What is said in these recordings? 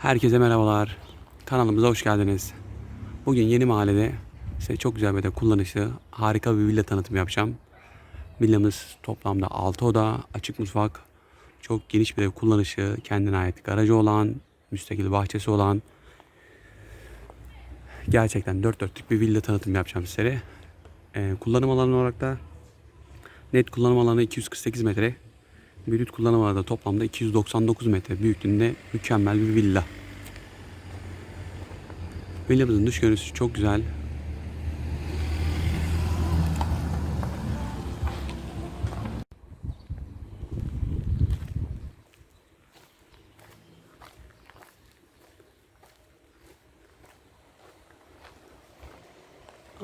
Herkese merhabalar. Kanalımıza hoş geldiniz. Bugün yeni mahallede size çok güzel ve de kullanışlı harika bir villa tanıtımı yapacağım. Villamız toplamda 6 oda, açık mutfak, çok geniş bir ev kullanışı, kendine ait garajı olan, müstakil bahçesi olan gerçekten dört dörtlük bir villa tanıtımı yapacağım sizlere. Ee, kullanım alanı olarak da net kullanım alanı 248 metre, Brüt kullanım alanı da toplamda 299 metre büyüklüğünde mükemmel bir villa. Villamızın dış görünüşü çok güzel.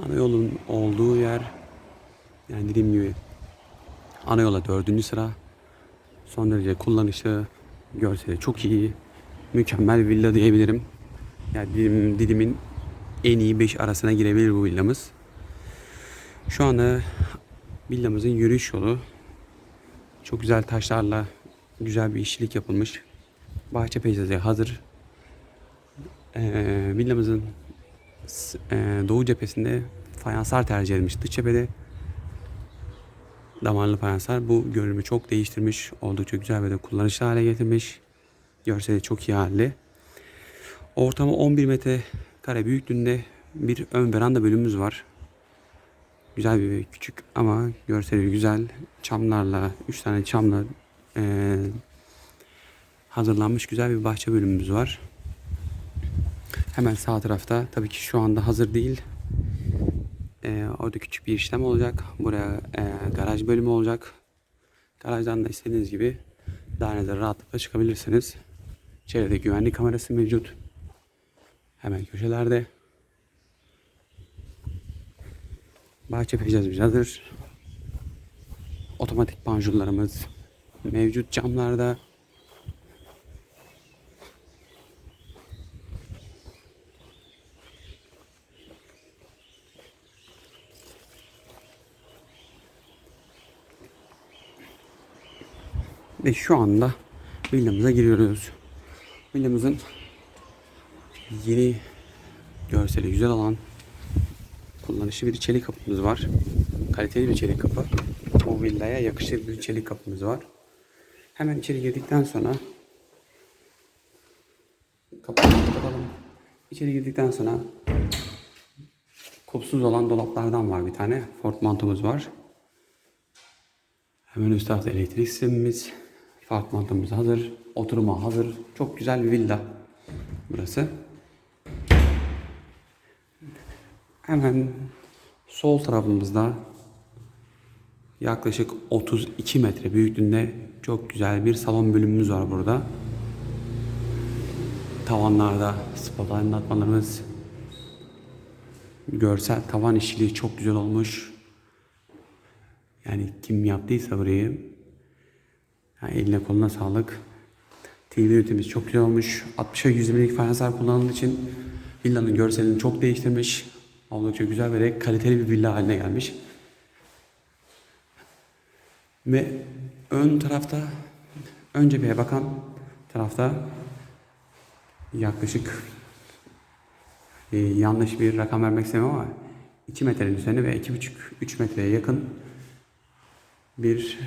Ana yolun olduğu yer yani dediğim gibi ana yola dördüncü sıra son derece kullanışlı görseli çok iyi mükemmel villa diyebilirim. Yani Didim, Didim'in en iyi 5 arasına girebilir bu villamız. Şu anda villamızın yürüyüş yolu çok güzel taşlarla güzel bir işçilik yapılmış. Bahçe peyzajı hazır. Ee, villamızın e, doğu cephesinde fayanslar tercih edilmiş. Dış cephede damarlı fayanslar bu görünümü çok değiştirmiş. Oldukça güzel ve de kullanışlı hale getirmiş. Görseli çok iyi halde. Ortamı 11 metre kare büyüklüğünde bir ön veranda bölümümüz var. Güzel bir küçük ama görseli güzel çamlarla, 3 tane çamla eee, hazırlanmış güzel bir bahçe bölümümüz var. Hemen sağ tarafta tabii ki şu anda hazır değil. Eee, orada küçük bir işlem olacak. Buraya eee, garaj bölümü olacak. Garajdan da istediğiniz gibi dairelere rahatlıkla çıkabilirsiniz. Çevrede güvenlik kamerası mevcut. Hemen köşelerde. Bahçe peyzajımız hazır. Otomatik panjurlarımız mevcut camlarda. Ve şu anda villamıza giriyoruz. Villamızın yeni görseli güzel olan kullanışlı bir çelik kapımız var. Kaliteli bir çelik kapı. Bu villaya yakışır bir çelik kapımız var. Hemen içeri girdikten sonra kapıyı kapatalım. İçeri girdikten sonra kopsuz olan dolaplardan var bir tane. Ford mantumuz var. Hemen üst tarafta elektrik sistemimiz. Ford mantumuz hazır. Oturuma hazır. Çok güzel bir villa burası. Hemen sol tarafımızda yaklaşık 32 metre büyüklüğünde çok güzel bir salon bölümümüz var burada. Tavanlarda spot aydınlatmalarımız, görsel tavan işçiliği çok güzel olmuş. Yani kim yaptıysa burayı yani eline koluna sağlık. TV ünitemiz çok güzel olmuş. 60'a 120'lik fayanslar kullanıldığı için villanın görselini çok değiştirmiş. Oldukça güzel ve kaliteli bir villa haline gelmiş. Ve ön tarafta, ön cepheye bakan tarafta yaklaşık e, yanlış bir rakam vermek istemem ama 2 metrenin üzerine ve 2,5-3 metreye yakın bir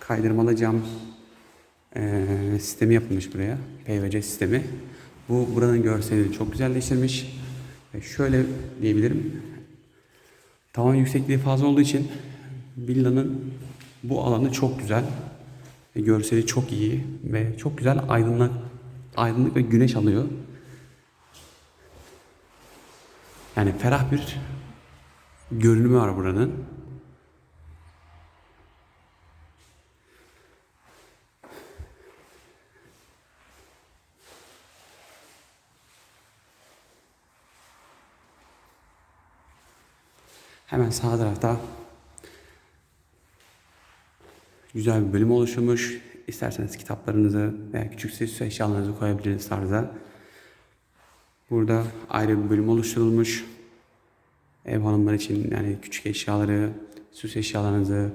kaydırmalı cam e, sistemi yapılmış buraya. PVC sistemi. Bu buranın görselini çok güzelleştirmiş. Şöyle diyebilirim. Tavan yüksekliği fazla olduğu için villanın bu alanı çok güzel. Görseli çok iyi ve çok güzel aydınlık aydınlık ve güneş alıyor. Yani ferah bir görünümü var buranın. Hemen sağ tarafta güzel bir bölüm oluşturmuş. İsterseniz kitaplarınızı veya küçük süs eşyalarınızı koyabilirsiniz tarzda. Burada ayrı bir bölüm oluşturulmuş. Ev hanımları için yani küçük eşyaları, süs eşyalarınızı,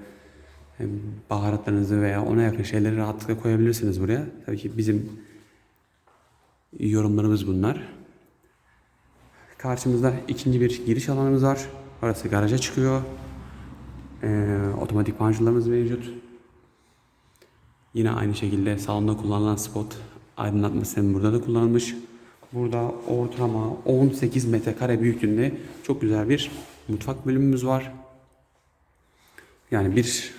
baharatlarınızı veya ona yakın şeyleri rahatlıkla koyabilirsiniz buraya. Tabii ki bizim yorumlarımız bunlar. Karşımızda ikinci bir giriş alanımız var. Orası garaja çıkıyor. Ee, otomatik panjurlarımız mevcut. Yine aynı şekilde salonda kullanılan spot aydınlatma sistemi burada da kullanılmış. Burada ortalama 18 metrekare büyüklüğünde çok güzel bir mutfak bölümümüz var. Yani bir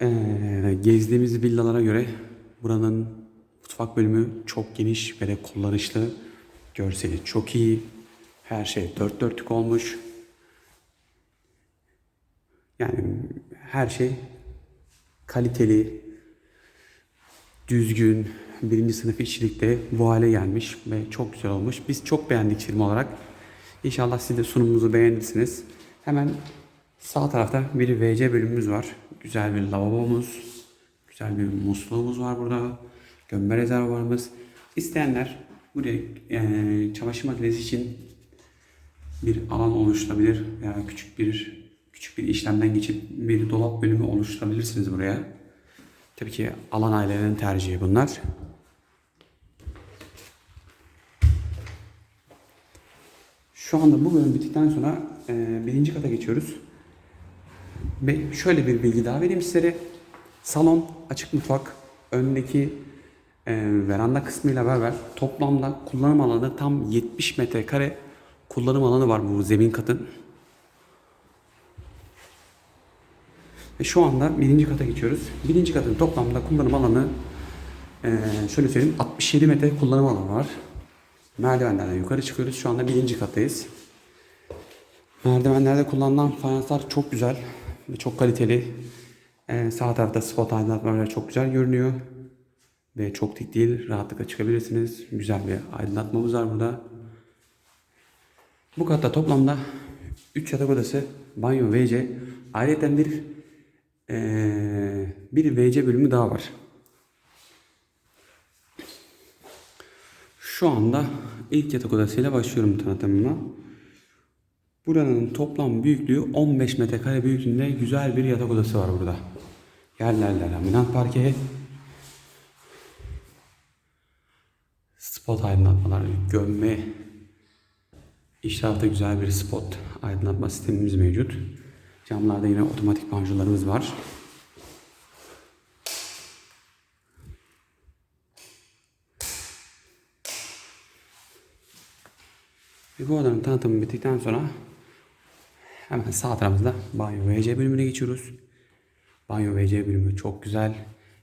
eee, gezdiğimiz villalara göre buranın mutfak bölümü çok geniş ve de kullanışlı. Görseli çok iyi. Her şey dört dörtlük olmuş. Yani her şey kaliteli, düzgün, birinci sınıf işçilikte bu hale gelmiş ve çok güzel olmuş. Biz çok beğendik firma olarak. İnşallah siz de sunumumuzu beğenirsiniz. Hemen sağ tarafta bir WC bölümümüz var. Güzel bir lavabomuz, güzel bir musluğumuz var burada. Gömme rezervuarımız. İsteyenler buraya eee, çamaşır makinesi için bir alan oluşturabilir veya küçük bir küçük bir işlemden geçip bir dolap bölümü oluşturabilirsiniz buraya. Tabii ki alan ailelerinin tercihi bunlar. Şu anda bu bölüm bittikten sonra e, birinci kata geçiyoruz. Ve şöyle bir bilgi daha vereyim sizlere. Salon, açık mutfak, öndeki e, veranda kısmıyla beraber toplamda kullanım alanı tam 70 metrekare kullanım alanı var bu zemin katın. Ve şu anda birinci kata geçiyoruz. Birinci katın toplamda kullanım alanı şöyle söyleyeyim 67 metre kullanım alanı var. Merdivenlerden yukarı çıkıyoruz. Şu anda birinci kattayız. Merdivenlerde kullanılan fayanslar çok güzel ve çok kaliteli. Sağ tarafta spot aydınlatmalar çok güzel görünüyor. Ve çok dik değil. Rahatlıkla çıkabilirsiniz. Güzel bir aydınlatmamız var burada. Bu katta toplamda 3 yatak odası, banyo, WC. Ayrıca bir eee, bir WC bölümü daha var. Şu anda ilk yatak odasıyla başlıyorum tanıtımıma. Buranın toplam büyüklüğü 15 metrekare büyüklüğünde güzel bir yatak odası var burada. Yerlerle laminat parke. Spot aydınlatmalar, gömme, İç tarafta güzel bir spot aydınlatma sistemimiz mevcut. Camlarda yine otomatik panjurlarımız var. Ve bu odanın tanıtımı bittikten sonra hemen sağ tarafımızda banyo ve WC bölümüne geçiyoruz. Banyo ve WC bölümü çok güzel.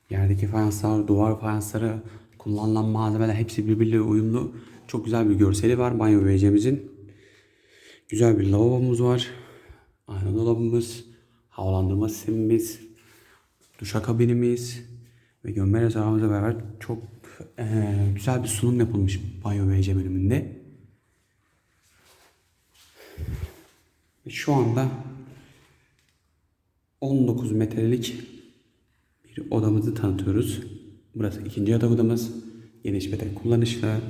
Yerdeki fayanslar, duvar fayansları, kullanılan malzemeler hepsi birbiriyle uyumlu. Çok güzel bir görseli var banyo ve WC'mizin. Güzel bir lavabomuz var. Ayna dolabımız, havalandırma sistemimiz, duşakabinimiz ve gömme rezervuarımızla beraber çok eee, güzel bir sunum yapılmış banyo ve bölümünde. Şu anda 19 metrelik bir odamızı tanıtıyoruz. Burası ikinci yatak odamız. Geniş de kullanışlı.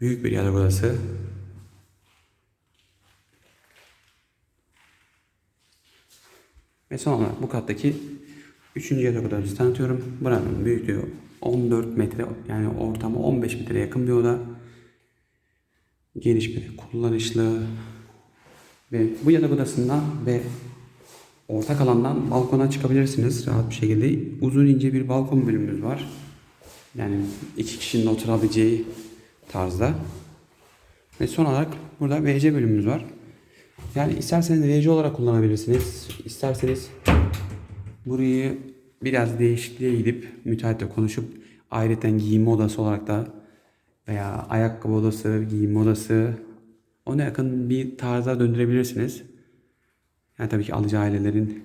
Büyük bir yatak odası. Ve son olarak bu kattaki üçüncü yatak odamızı tanıtıyorum. Buranın büyüklüğü 14 metre yani ortamı 15 metre yakın bir oda. Geniş bir kullanışlı ve bu yatak odasından ve ortak alandan balkona çıkabilirsiniz rahat bir şekilde. Uzun ince bir balkon bölümümüz var. Yani iki kişinin oturabileceği tarzda. Ve son olarak burada WC bölümümüz var. Yani isterseniz WC olarak kullanabilirsiniz. İsterseniz burayı biraz değişikliğe gidip müteahhitle konuşup ayrıca giyinme odası olarak da veya ayakkabı odası, giyinme odası ona yakın bir tarza döndürebilirsiniz. Yani tabii ki alıcı ailelerin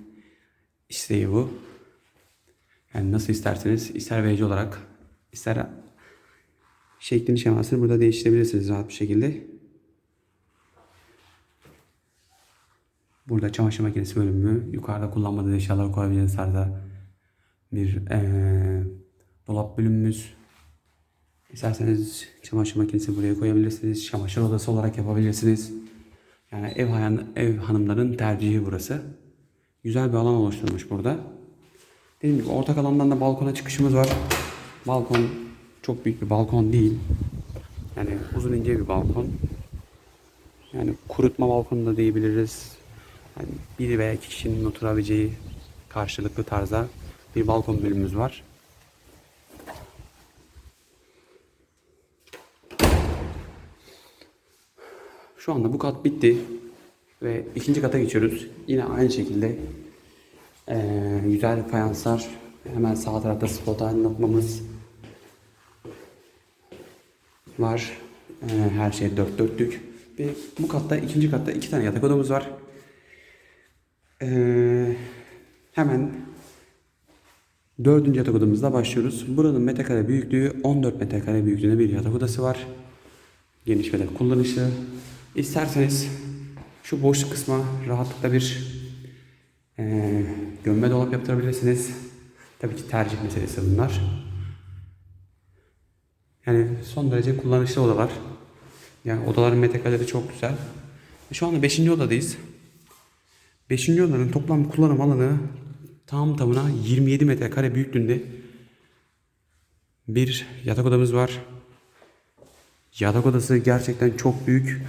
isteği bu. Yani nasıl isterseniz ister WC olarak ister şeklini şemasını burada değiştirebilirsiniz rahat bir şekilde. Burada çamaşır makinesi bölümü, yukarıda kullanmadığınız eşyaları koyabileceğiniz tarzda bir eee, dolap bölümümüz. İsterseniz çamaşır makinesi buraya koyabilirsiniz. Çamaşır odası olarak yapabilirsiniz. Yani ev, hayan, ev hanımların tercihi burası. Güzel bir alan oluşturmuş burada. Dediğim gibi ortak alandan da balkona çıkışımız var. Balkon çok büyük bir balkon değil. Yani uzun ince bir balkon. Yani kurutma balkonu da diyebiliriz. Yani bir veya iki kişinin oturabileceği karşılıklı tarzda bir balkon bölümümüz var. Şu anda bu kat bitti ve ikinci kata geçiyoruz. Yine aynı şekilde eee, güzel fayanslar. Hemen sağ tarafta spot aydınlatmamız var. Eee, her şey dört dörtlük. Ve bu katta ikinci katta iki tane yatak odamız var. Eee, hemen dördüncü yatak odamızda başlıyoruz. Buranın metrekare büyüklüğü 14 metrekare büyüklüğünde bir yatak odası var. Geniş ve de kullanışlı. İsterseniz şu boşluk kısma rahatlıkla bir eee, gömme dolap yaptırabilirsiniz. Tabii ki tercih meselesi bunlar. Yani son derece kullanışlı odalar. Yani odaların metrekareleri çok güzel. Şu anda 5. odadayız. 5. odanın toplam kullanım alanı tam tamına 27 metrekare büyüklüğünde bir yatak odamız var. Yatak odası gerçekten çok büyük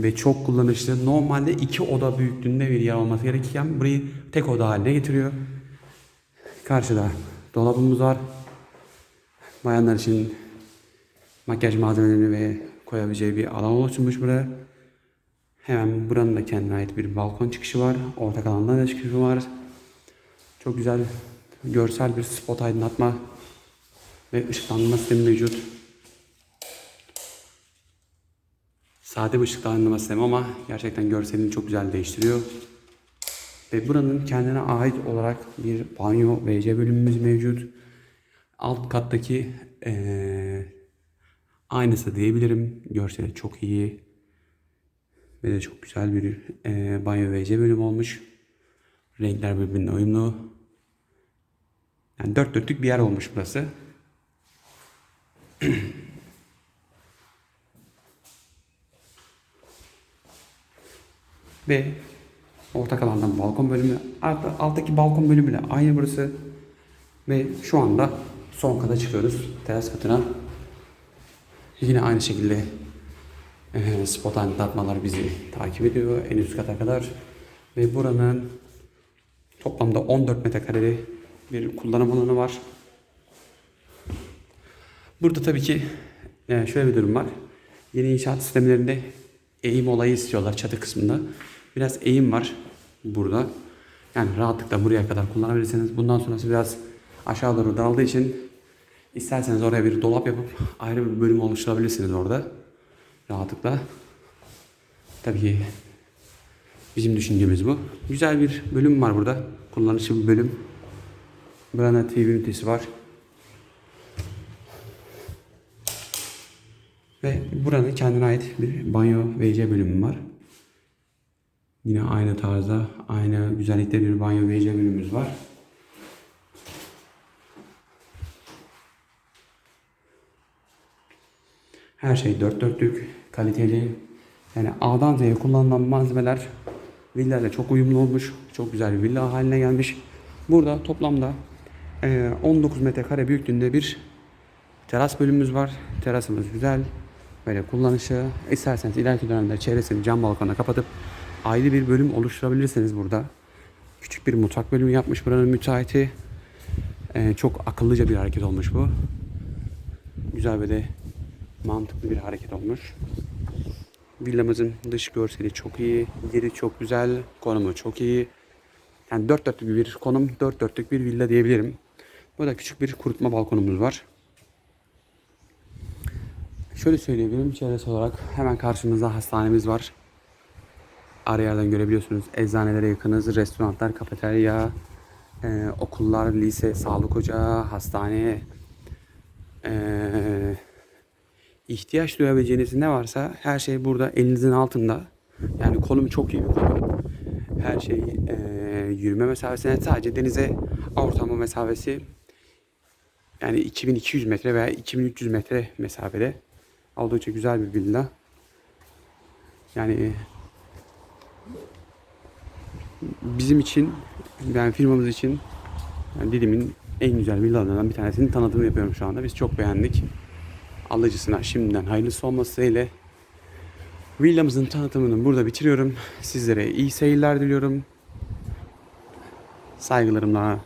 ve çok kullanışlı. Normalde iki oda büyüklüğünde bir yer olması gerekirken burayı tek oda haline getiriyor. Karşıda dolabımız var. Bayanlar için makyaj malzemelerini ve koyabileceği bir alan oluşturmuş buraya. Hemen buranın da kendine ait bir balkon çıkışı var. Ortak alanda da çıkışı var. Çok güzel görsel bir spot aydınlatma ve ışıklandırma sistemi mevcut. Sade bir ışıklandırma sistemi ama gerçekten görselini çok güzel değiştiriyor. Ve buranın kendine ait olarak bir banyo WC bölümümüz mevcut. Alt kattaki eee, aynısı diyebilirim. Görseli çok iyi. Ve de çok güzel bir eee banyo WC bölümü olmuş. Renkler birbirine uyumlu. Yani dört dörtlük bir yer olmuş burası. Ve ortak alandan balkon bölümü, alt, alttaki balkon bölümüyle aynı burası. Ve şu anda son kata çıkıyoruz. Teras katına. Yine aynı şekilde spot aydınlatmalar bizi takip ediyor en üst kata kadar. Ve buranın toplamda 14 metrekare bir kullanım alanı var. Burada tabii ki e, şöyle bir durum var. Yeni inşaat sistemlerinde eğim olayı istiyorlar çatı kısmında. Biraz eğim var burada. Yani rahatlıkla buraya kadar kullanabilirsiniz. Bundan sonrası biraz aşağı doğru daraldığı için isterseniz oraya bir dolap yapıp ayrı bir bölüm oluşturabilirsiniz orada. Rahatlıkla. Tabii ki bizim düşüncemiz bu. Güzel bir bölüm var burada. Kullanışlı bir bölüm. Buranın TV ünitesi var. Ve buranın kendine ait bir banyo WC bölümü var. Yine aynı tarzda, aynı güzellikte bir banyo WC bölümümüz var. Her şey dört dörtlük, kaliteli. Yani A'dan Z'ye kullanılan malzemeler villayla çok uyumlu olmuş. Çok güzel bir villa haline gelmiş. Burada toplamda eee, 19 metrekare büyüklüğünde bir teras bölümümüz var. Terasımız güzel. Böyle kullanışı. İsterseniz ileriki dönemde çevresini cam balkona kapatıp ayrı bir bölüm oluşturabilirsiniz burada. Küçük bir mutfak bölümü yapmış buranın müteahhiti. Eee, çok akıllıca bir hareket olmuş bu. Güzel de mantıklı bir hareket olmuş. Villamızın dış görseli çok iyi, yeri çok güzel, konumu çok iyi. Yani dört dörtlük bir konum, dört dörtlük bir villa diyebilirim. Burada küçük bir kurutma balkonumuz var. Şöyle söyleyebilirim çevresi olarak hemen karşımızda hastanemiz var. Arı yerden görebiliyorsunuz. Eczanelere yakınız, restoranlar, kafeterya, e, okullar, lise, sağlık ocağı, hastane, e, ihtiyaç duyabileceğiniz ne varsa her şey burada elinizin altında. Yani konum çok iyi bir konum. Her şey eee, yürüme mesafesine sadece denize ortalama mesafesi yani 2200 metre veya 2300 metre mesafede. Oldukça güzel bir villa. Yani bizim için yani firmamız için yani Didim'in en güzel villalarından bir tanesinin tanıtımını yapıyorum şu anda. Biz çok beğendik. Alıcısına şimdiden hayırlısı olması ile villamızın tanıtımını burada bitiriyorum. Sizlere iyi seyirler diliyorum. Saygılarımla